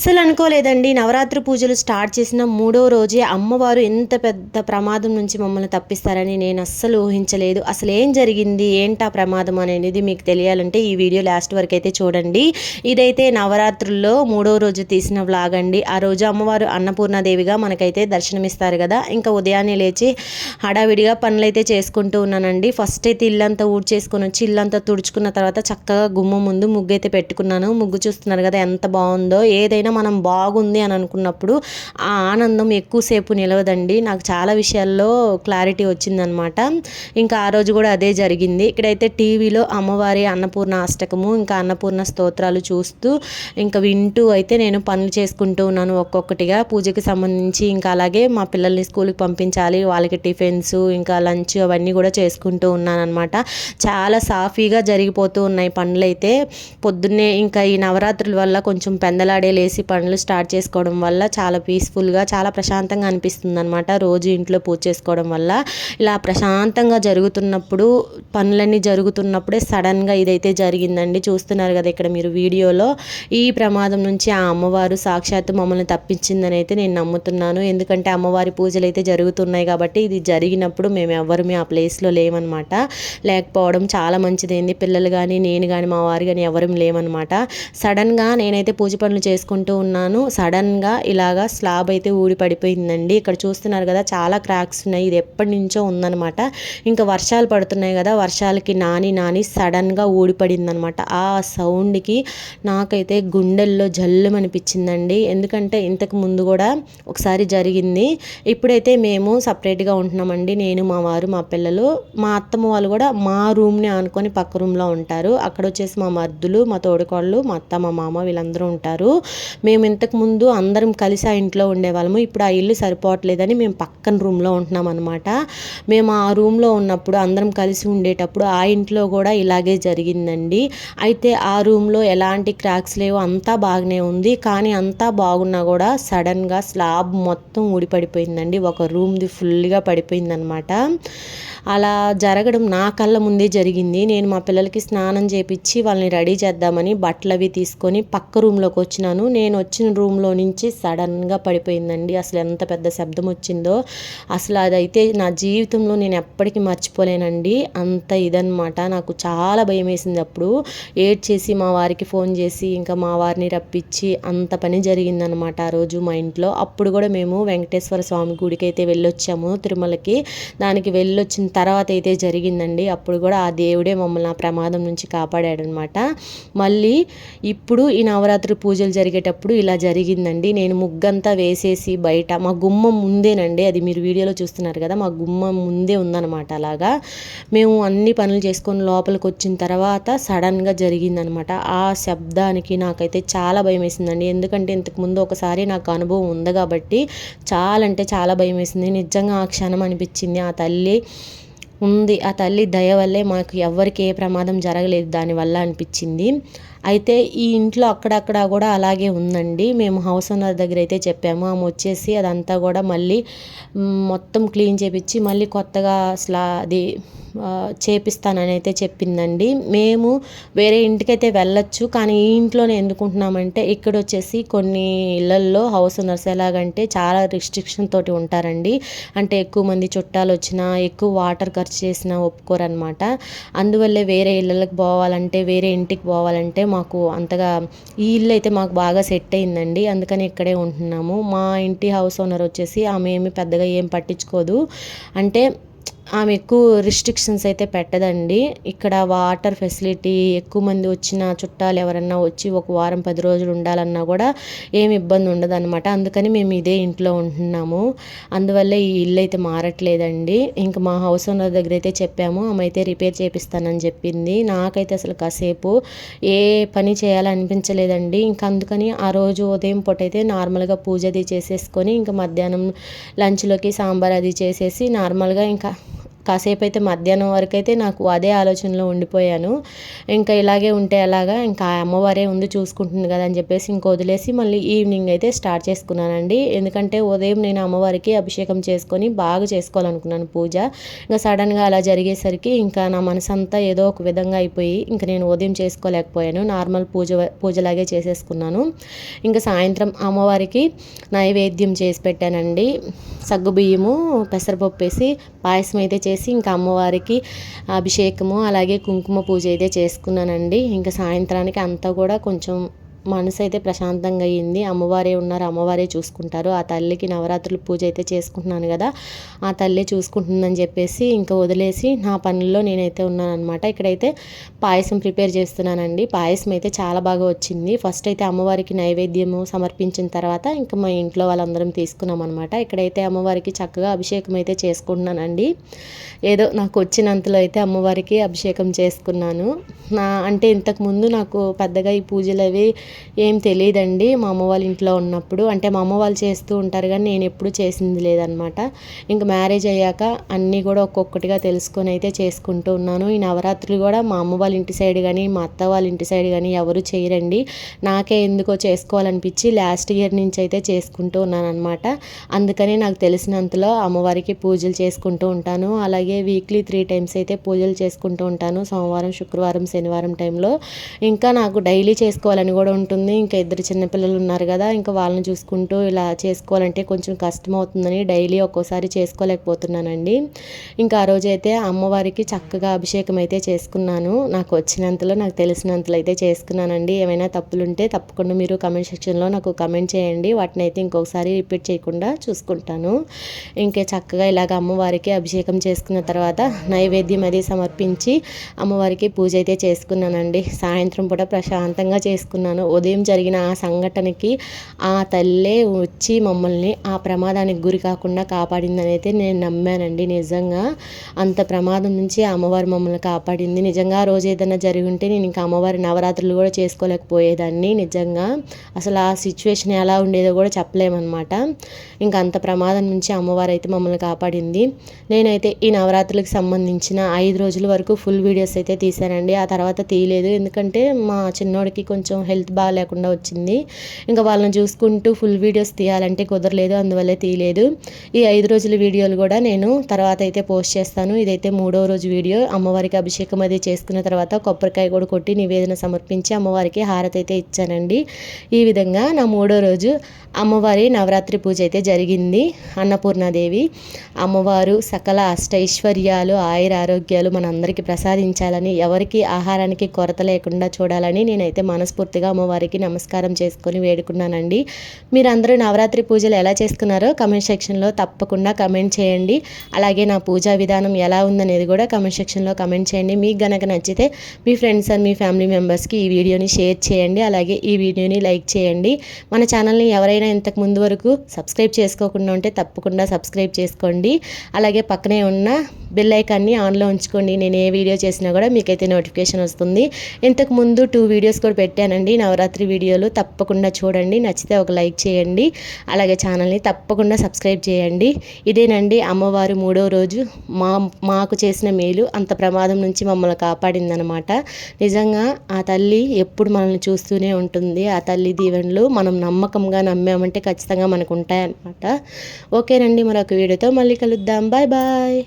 అస్సలు అనుకోలేదండి నవరాత్రి పూజలు స్టార్ట్ చేసిన మూడో రోజే అమ్మవారు ఎంత పెద్ద ప్రమాదం నుంచి మమ్మల్ని తప్పిస్తారని నేను అస్సలు ఊహించలేదు. అసలు ఏం జరిగింది? ఏంటా ప్రమాదం అనేది మీకు తెలియాలంటే ఈ వీడియో లాస్ట్ వరకు అయితే చూడండి. ఇదైతే నవరాత్రుల్లో మూడో రోజు తీసిన వ్లాగ్ అండి. ఆ రోజు అమ్మవారు అన్నపూర్ణాదేవిగా మనకైతే దర్శనమిస్తారు కదా. ఇంకా ఉదయాన్నే లేచి హడావిడిగా పనులైతే చేసుకుంటూ ఉన్నానండి. ఫస్ట్ అయితే ఇల్లంతా ఊడ్చేసుకొని వచ్చి ఇల్లంతా తుడుచుకున్న తర్వాత చక్కగా గుమ్మ ముందు ముగ్గు అయితే పెట్టుకున్నాను. ముగ్గు చూస్తున్నారు కదా ఎంత బాగుందో. ఏదైనా ఏదైనా మనం బాగుంది అని అనుకున్నప్పుడు ఆ ఆనందం ఎక్కువసేపు నిలవదండి. నాకు చాలా విషయాల్లో క్లారిటీ వచ్చిందనమాట. ఇంకా ఆ రోజు కూడా అదే జరిగింది. ఇక్కడైతే టీవీలో అమ్మవారి అన్నపూర్ణ అష్టకము ఇంకా అన్నపూర్ణ స్తోత్రాలు చూస్తూ ఇంకా వింటూ అయితే నేను పనులు చేసుకుంటూ ఉన్నాను ఒక్కొక్కటిగా. పూజకి సంబంధించి ఇంకా అలాగే మా పిల్లల్ని స్కూల్కి పంపించాలి వాళ్ళకి టిఫిన్స్ ఇంకా లంచ్ అవన్నీ కూడా చేసుకుంటూ ఉన్నాను అనమాట చాలా సాఫీగా జరిగిపోతూ ఉన్నాయి పనులు అయితే పొద్దున్నే ఇంకా ఈ నవరాత్రుల వల్ల కొంచెం పెందలాడే లేసి పనులు స్టార్ట్ చేసుకోవడం వల్ల చాలా పీస్ఫుల్గా చాలా ప్రశాంతంగా అనిపిస్తుంది అనమాట రోజు ఇంట్లో పూజ చేసుకోవడం వల్ల. ఇలా ప్రశాంతంగా జరుగుతున్నప్పుడు పనులన్నీ జరుగుతున్నప్పుడే సడన్గా ఇదైతే జరిగిందండి. చూస్తున్నారు కదా ఇక్కడ మీరు వీడియోలో. ఈ ప్రమాదం నుంచి ఆ అమ్మవారు సాక్షాత్తు మమ్మల్ని తప్పించిందని అయితే నేను నమ్ముతున్నాను. ఎందుకంటే అమ్మవారి పూజలు అయితే జరుగుతున్నాయి కాబట్టి ఇది జరిగినప్పుడు మేము ఎవరిమే ఆ ప్లేస్లో లేమనమాట లేకపోవడం చాలా మంచిదైంది. పిల్లలు కానీ నేను కానీ మా వారు కానీ ఎవరూ లేమనమాట సడన్గా నేనైతే పూజ పనులు చేసుకుంటూ చేసుకుంటూ ఉన్నాను. సడన్గా ఇలాగా స్లాబ్ అయితే ఊడి పడిపోయిందండి. ఇక్కడ చూస్తున్నారు కదా చాలా క్రాక్స్ ఉన్నాయి. ఇది ఎప్పటి నుంచో ఉందనమాట ఇంకా వర్షాలు పడుతున్నాయి కదా వర్షాలకి నాని నాని సడన్గా ఊడిపడిందనమాట ఆ సౌండ్కి నాకైతే గుండెల్లో జల్లు అనిపించిందండి ఎందుకంటే ఇంతకు ముందు కూడా ఒకసారి జరిగింది. ఇప్పుడైతే మేము సపరేట్గా ఉంటున్నామండి. నేను మా వారు మా పిల్లలు. మా అత్తమ్మ వాళ్ళు కూడా మా రూమ్ని ఆనుకొని పక్క రూమ్లో ఉంటారు. అక్కడ వచ్చేసి మా మర్దులు మా తోడుకోళ్ళు మా అత్త మా మామ వీళ్ళందరూ ఉంటారు. మేము ఇంతకు ముందు అందరం కలిసి ఆ ఇంట్లో ఉండేవాళ్ళము. ఇప్పుడు ఆ ఇల్లు సరిపోవట్లేదని మేము పక్కన రూమ్లో ఉంటున్నాం అనమాట మేము ఆ రూమ్లో ఉన్నప్పుడు అందరం కలిసి ఉండేటప్పుడు ఆ ఇంట్లో కూడా ఇలాగే జరిగిందండి. అయితే ఆ రూమ్లో ఎలాంటి క్రాక్స్ లేవు అంతా బాగానే ఉంది. కానీ అంతా బాగున్నా కూడా సడన్గా స్లాబ్ మొత్తం ఊడిపడిపోయిందండి. ఒక రూమ్ది ఫుల్గా పడిపోయిందనమాట అలా జరగడం నా కళ్ళ ముందే జరిగింది. నేను మా పిల్లలకి స్నానం చేపించి వాళ్ళని రెడీ చేద్దామని బట్టలు అవి తీసుకొని పక్క రూమ్లోకి వచ్చినాను. నేను వచ్చిన రూమ్లో నుంచి సడన్గా పడిపోయిందండి. అసలు ఎంత పెద్ద శబ్దం వచ్చిందో. అసలు అదైతే నా జీవితంలో నేను ఎప్పటికీ మర్చిపోలేనండి. అంత ఇదనమాట నాకు చాలా భయం వేసింది అప్పుడు. ఏడ్ చేసి మా వారికి ఫోన్ చేసి ఇంకా మా వారిని రప్పించి అంత పని జరిగిందనమాట ఆ రోజు మా ఇంట్లో. అప్పుడు కూడా మేము వెంకటేశ్వర స్వామి గుడికి అయితే వెళ్ళొచ్చాము తిరుమలకి. దానికి వెళ్ళొచ్చిన తర్వాత అయితే జరిగిందండి. అప్పుడు కూడా ఆ దేవుడే మమ్మల్ని ఆ ప్రమాదం నుంచి కాపాడాడనమాట. మళ్ళీ ఇప్పుడు ఈ నవరాత్రి పూజలు జరిగేటప్పుడు ఇలా జరిగిందండి. నేను ముగ్గంతా వేసేసి బయట మా గుమ్మం ముందేనండి. అది మీరు వీడియోలో చూస్తున్నారు కదా మా గుమ్మం ముందే ఉందన్నమాట అలాగా. మేము అన్ని పనులు చేసుకొని లోపలికి వచ్చిన తర్వాత సడన్గా జరిగిందనమాట ఆ శబ్దానికి నాకైతే చాలా భయం వేసిందండి. ఎందుకంటే ఇంతకుముందు ఒకసారి నాకు అనుభవం ఉంది కాబట్టి చాలా అంటే చాలా భయం వేసింది. నిజంగా ఆ క్షణం అనిపించింది. ఆ తల్లి ఉంది. ఆ తల్లి దయ వల్లే మాకు ఎవ్వరికీ ఏ ప్రమాదం జరగలేదు దానివల్ల అనిపించింది. అయితే ఈ ఇంట్లో అక్కడక్కడ కూడా అలాగే ఉందండి. మేము హౌస్ ఓనర్ దగ్గర అయితే చెప్పాము. ఆమె వచ్చేసి అదంతా కూడా మళ్ళీ మొత్తం క్లీన్ చేపించి మళ్ళీ కొత్తగా అసలు అది చేపిస్తానని అయితే చెప్పిందండి. మేము వేరే ఇంటికైతే వెళ్ళొచ్చు కానీ ఈ ఇంట్లోనే ఎందుకుంటున్నామంటే ఇక్కడ వచ్చేసి కొన్ని ఇళ్ళల్లో హౌస్ ఓనర్స్ ఎలాగంటే చాలా రిస్ట్రిక్షన్ తోటి ఉంటారండి. అంటే ఎక్కువ మంది చుట్టాలు వచ్చినా ఎక్కువ వాటర్ ఖర్చు చేసినా ఒప్పుకోరనమాట అందువల్లే వేరే ఇళ్ళకి పోవాలంటే వేరే ఇంటికి పోవాలంటే మాకు అంతగా ఈ ఇల్లు అయితే మాకు బాగా సెట్ అయిందండి. అందుకని ఇక్కడే ఉంటున్నాము. మా ఇంటి హౌస్ ఓనర్ వచ్చేసి ఆమె ఏమి పెద్దగా ఏం పట్టించుకోదు. అంటే ఆమె ఎక్కువ రిస్ట్రిక్షన్స్ అయితే పెట్టదండి. ఇక్కడ వాటర్ ఫెసిలిటీ ఎక్కువ మంది వచ్చిన చుట్టాలు ఎవరన్నా వచ్చి ఒక వారం పది రోజులు ఉండాలన్నా కూడా ఏమి ఇబ్బంది ఉండదు అనమాట అందుకని మేము ఇదే ఇంట్లో ఉంటున్నాము. అందువల్ల ఈ ఇల్లు అయితే మారట్లేదండి. ఇంకా మా హౌస్ ఓనర్ దగ్గర అయితే చెప్పాము ఆమె అయితే రిపేర్ చేపిస్తానని చెప్పింది. నాకైతే అసలు కాసేపు ఏ పని చేయాలనిపించలేదండి. ఇంకా అందుకని ఆ రోజు ఉదయం పూట అయితే నార్మల్గా పూజ అది చేసేసుకొని ఇంకా మధ్యాహ్నం లంచ్లోకి సాంబార్ అది చేసేసి నార్మల్గా ఇంకా కాసేపు అయితే మధ్యాహ్నం వరకు అయితే నాకు అదే ఆలోచనలో ఉండిపోయాను. ఇంకా ఇలాగే ఉంటే ఎలాగా? ఇంకా అమ్మవారే ఉంది చూసుకుంటుంది కదా అని చెప్పేసి ఇంక వదిలేసి మళ్ళీ ఈవినింగ్ అయితే స్టార్ట్ చేసుకున్నానండి. ఎందుకంటే ఉదయం నేను అమ్మవారికి అభిషేకం చేసుకొని బాగా చేసుకోవాలనుకున్నాను పూజ. ఇంకా సడన్గా అలా జరిగేసరికి ఇంకా నా మనసు అంతా ఏదో ఒక విధంగా అయిపోయి ఇంకా నేను ఉదయం చేసుకోలేకపోయాను. నార్మల్ పూజ పూజలాగే చేసేసుకున్నాను. ఇంకా సాయంత్రం అమ్మవారికి నైవేద్యం చేసి పెట్టానండి. సగ్గుబియ్యము పెసరపప్పు వేసి పాయసం అయితే చేసి ఇంకా అమ్మవారికి అభిషేకము అలాగే కుంకుమ పూజ అయితే చేసుకున్నానండి. ఇంకా సాయంత్రానికి అంతా కూడా కొంచెం మనసు అయితే ప్రశాంతంగా అయ్యింది అమ్మవారే ఉన్నారు. అమ్మవారే చూసుకుంటారు. ఆ తల్లికి నవరాత్రులు పూజ అయితే చేసుకుంటున్నాను కదా ఆ తల్లి చూసుకుంటుందని చెప్పేసి ఇంకా వదిలేసి నా పనుల్లో నేనైతే ఉన్నానమాట ఇక్కడైతే పాయసం ప్రిపేర్ చేస్తున్నానండి. పాయసం అయితే చాలా బాగా వచ్చింది. ఫస్ట్ అయితే అమ్మవారికి నైవేద్యము సమర్పించిన తర్వాత ఇంకా మా ఇంట్లో వాళ్ళందరం తీసుకున్నాం అనమాట ఇక్కడైతే అమ్మవారికి చక్కగా అభిషేకం అయితే చేసుకుంటున్నానండి. ఏదో నాకు వచ్చినంతలో అయితే అమ్మవారికి అభిషేకం చేసుకున్నాను. నా అంటే ఇంతకుముందు నాకు పెద్దగా ఈ పూజలు అవి ఏం తెలియదండి. మా అమ్మ వాళ్ళ ఇంట్లో ఉన్నప్పుడు అంటే మా అమ్మ వాళ్ళు చేస్తూ ఉంటారు కానీ నేను ఎప్పుడు చేసింది లేదనమాట. ఇంకా మ్యారేజ్ అయ్యాక అన్నీ కూడా ఒక్కొక్కటిగా తెలుసుకొని అయితే చేసుకుంటూ ఉన్నాను. ఈ నవరాత్రులు కూడా మా అమ్మ వాళ్ళ ఇంటి సైడ్ కానీ మా అత్త వాళ్ళ ఇంటి సైడ్ కానీ ఎవరు చేయరండి. నాకే ఎందుకో చేసుకోవాలనిపించి లాస్ట్ ఇయర్ నుంచి అయితే చేసుకుంటూ ఉన్నాను అనమాట అందుకని నాకు తెలిసినంతలో అమ్మవారికి పూజలు చేసుకుంటూ ఉంటాను. అలాగే వీక్లీ త్రీ టైమ్స్ అయితే పూజలు చేసుకుంటూ ఉంటాను. సోమవారం శుక్రవారం శనివారం టైంలో. ఇంకా నాకు డైలీ చేసుకోవాలని కూడా ఉంటుంది. ఇంకా ఇద్దరు చిన్నపిల్లలు ఉన్నారు కదా ఇంకా వాళ్ళని చూసుకుంటూ ఇలా చేసుకోవాలంటే కొంచెం కష్టం అవుతుందని డైలీ ఒక్కోసారి చేసుకోలేకపోతున్నానండి. ఇంకా ఆ రోజైతే అమ్మవారికి చక్కగా అభిషేకం అయితే చేసుకున్నాను. నాకు వచ్చినంతలో నాకు తెలిసినంతలో అయితే చేసుకున్నానండి. ఏమైనా తప్పులుంటే తప్పకుండా మీరు కమెంట్ సెక్షన్లో నాకు కమెంట్ చేయండి. వాటిని అయితే ఇంకొకసారి రిపీట్ చేయకుండా చూసుకుంటాను. ఇంకే చక్కగా ఇలాగ అమ్మవారికి అభిషేకం చేసుకున్న తర్వాత నైవేద్యం అది సమర్పించి అమ్మవారికి పూజ అయితే చేసుకున్నానండి. సాయంత్రం పూట ప్రశాంతంగా చేసుకున్నాను. ఉదయం జరిగిన ఆ సంఘటనకి ఆ తల్లే వచ్చి మమ్మల్ని ఆ ప్రమాదానికి గురి కాకుండా కాపాడిందని అయితే నేను నమ్మానండి. నిజంగా అంత ప్రమాదం నుంచి అమ్మవారు మమ్మల్ని కాపాడింది. నిజంగా ఆ రోజు ఏదైనా జరిగి ఉంటే నేను ఇంకా అమ్మవారి నవరాత్రులు కూడా చేసుకోలేకపోయేదాన్ని. నిజంగా అసలు ఆ సిచ్యువేషన్ ఎలా ఉండేదో కూడా చెప్పలేమన్నమాట. ఇంకా అంత ప్రమాదం నుంచి అమ్మవారు అయితే మమ్మల్ని కాపాడింది. నేనైతే ఈ నవరాత్రులకు సంబంధించిన ఐదు రోజుల వరకు ఫుల్ వీడియోస్ అయితే తీశానండి. ఆ తర్వాత తీయలేదు. ఎందుకంటే మా చిన్నోడికి కొంచెం హెల్త్ బాగా లేకుండా వచ్చింది. ఇంకా వాళ్ళని చూసుకుంటూ ఫుల్ వీడియోస్ తీయాలంటే కుదరలేదు అందువల్లే తీయలేదు. ఈ ఐదు రోజుల వీడియోలు కూడా నేను తర్వాత అయితే పోస్ట్ చేస్తాను. ఇదైతే మూడో రోజు వీడియో. అమ్మవారికి అభిషేకం అది చేసుకున్న తర్వాత కొబ్బరికాయ కూడా కొట్టి నివేదన సమర్పించి అమ్మవారికి హారతి అయితే ఇచ్చానండి. ఈ విధంగా నా మూడో రోజు అమ్మవారి నవరాత్రి పూజ అయితే జరిగింది. అన్నపూర్ణాదేవి అమ్మవారు సకల అష్టైశ్వర్యాలు ఆయుర ఆరోగ్యాలు మనందరికీ ప్రసాదించాలని ఎవరికి ఆహారానికి కొరత లేకుండా చూడాలని నేనైతే మనస్ఫూర్తిగా అమ్మవారి అమ్మవారికి నమస్కారం చేసుకొని వేడుకున్నానండి. మీరందరూ నవరాత్రి పూజలు ఎలా చేసుకున్నారో కమెంట్ సెక్షన్లో తప్పకుండా కమెంట్ చేయండి. అలాగే నా పూజా విధానం ఎలా ఉందనేది కూడా కమెంట్ సెక్షన్లో కమెంట్ చేయండి. మీకు గనక నచ్చితే మీ ఫ్రెండ్స్ అండ్ మీ ఫ్యామిలీ మెంబర్స్కి ఈ వీడియోని షేర్ చేయండి. అలాగే ఈ వీడియోని లైక్ చేయండి. మన ఛానల్ని ఎవరైనా ఇంతకు ముందు వరకు సబ్స్క్రైబ్ చేసుకోకుండా ఉంటే తప్పకుండా సబ్స్క్రైబ్ చేసుకోండి. అలాగే పక్కనే ఉన్న బెల్ ఐకాన్ని ఆన్లో ఉంచుకోండి. నేను ఏ వీడియో చేసినా కూడా మీకైతే నోటిఫికేషన్ వస్తుంది. ఇంతకు ముందు టూ వీడియోస్ కూడా పెట్టానండి. నవరాత్రి వీడియోలు తప్పకుండా చూడండి. నచ్చితే ఒక లైక్ చేయండి. అలాగే ఛానల్ని తప్పకుండా సబ్స్క్రైబ్ చేయండి. ఇదేనండి అమ్మవారు మూడో రోజు. మా మాకు చేసిన మేలు. అంత ప్రమాదం నుంచి మమ్మల్ని కాపాడిందనమాట. నిజంగా ఆ తల్లి ఎప్పుడు మనల్ని చూస్తూనే ఉంటుంది. ఆ తల్లి దీవెనలు మనం నమ్మకంగా నమ్మామంటే ఖచ్చితంగా మనకు ఉంటాయన్నమాట. ఓకేనండి. మరొక వీడియోతో మళ్ళీ కలుద్దాం. Bye bye.